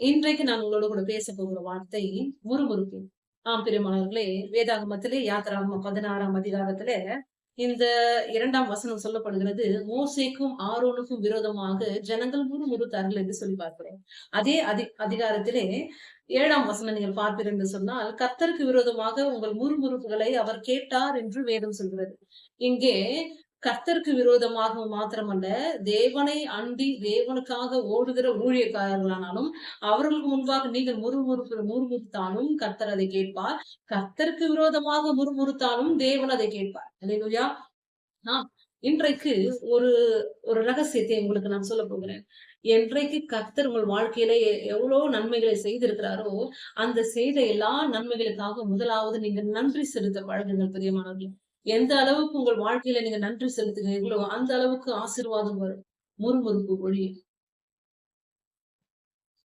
இன்றைக்கு நான் உங்களோட கூட பேச போகிற வார்த்தை முறுமுறுப்பு ஆம் பெருமானவர்களே வேதாகமத்திலே யாத்திராகம பதினாறாம் அதிகாரத்துல இந்த இரண்டாம் வசனம் சொல்லப்படுகிறது மோசைக்கும் ஆரோனுக்கும் விரோதமாக ஜனங்கள் முறுமுறுத்தார்கள் என்று சொல்லி பார்க்கிறோம். அதே அதி அதிகாரத்திலே ஏழாம் வசனம் நீங்கள் பார்ப்பீர்கள் என்று சொன்னால் கர்த்தருக்கு விரோதமாக உங்கள் முறுமுறுப்புகளை அவர் கேட்டார் என்று வேதம் சொல்கிறது. இங்கே கர்த்தருக்கு விரோதமாக மாத்திரமல்ல தேவனை அண்டி தேவனுக்காக ஓடுகிற ஊழியக்காரர்களானாலும் அவர்களுக்கு முன்பாக நீங்கள் முறுமுறுப்பு முறுமுறுத்தாலும் கர்த்தர் அதை கேட்பார். கர்த்தருக்கு விரோதமாக முறுமுறுத்தாலும் தேவன் அதை கேட்பார். இல்லையா ஆஹ் இன்றைக்கு ஒரு ஒரு ரகசியத்தை உங்களுக்கு நான் சொல்ல போகிறேன். என்றைக்கு கர்த்தர் உங்கள் வாழ்க்கையில எவ்வளவு நன்மைகளை செய்திருக்கிறாரோ அந்த செய்த எல்லா நன்மைகளுக்காக முதலாவது நீங்க நன்றி செலுத்த பழகுங்கள் பிரியமானவர்கள். எந்த அளவுக்கு உங்கள் வாழ்க்கையில நீங்க நன்றி செலுத்துகிறீர்களோ அந்த அளவுக்கு ஆசீர்வாதம் வரும். முறுமுறுப்பு ஒழியும்.